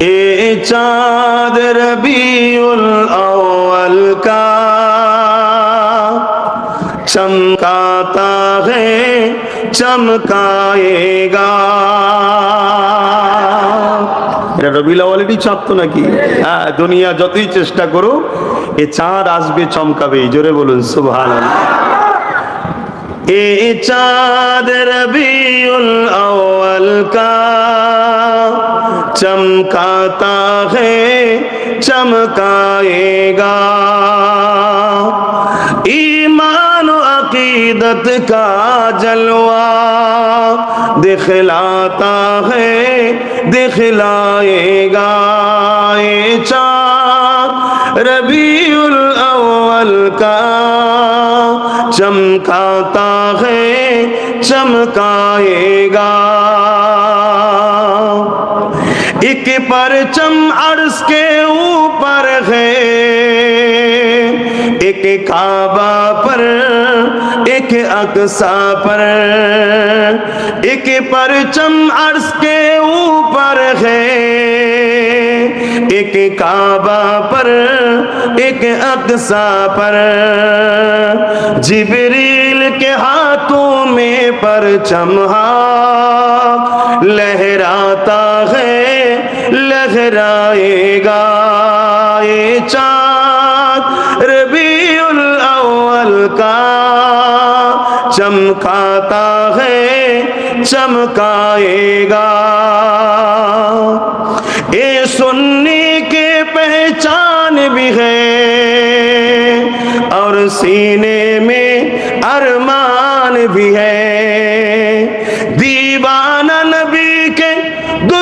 এ চাঁদ রবিউল আউয়াল কা, চমকাতা হে, চমকায়েগা। এটা রবিউল আউয়ালেরই চাঁদ তো নাকি? হ্যাঁ দুনিয়া যতই চেষ্টা করো এ চাঁদ আসবে, চমকাবে, জোরে বলুন, সুবহানাল্লাহ। এ চাঁদ রবিউল আউয়াল কা چمکاتا ہے چمکائے گا ایمان و عقیدت کا جلوہ دکھلاتا ہے دکھلائے گا اے چار الاول کا چمکاتا ہے چمکائے گا ایک پرچم عرض کے اوپر ہے۔ ایک کعبہ پر، ایک اقصا پر۔ ایک پرچم عرض کے اوپر ہے۔ ایک کعبہ پر، ایک اقصا پر۔ جبریل کے ہاتھوں میں پرچم ہاں لہر لہرائے گا، یہ چاند ربی الاول کا چمکاتا ہے چمکائے گا۔ یہ سننے کے پہچان بھی ہے اور سینے میں ارمان بھی ہے۔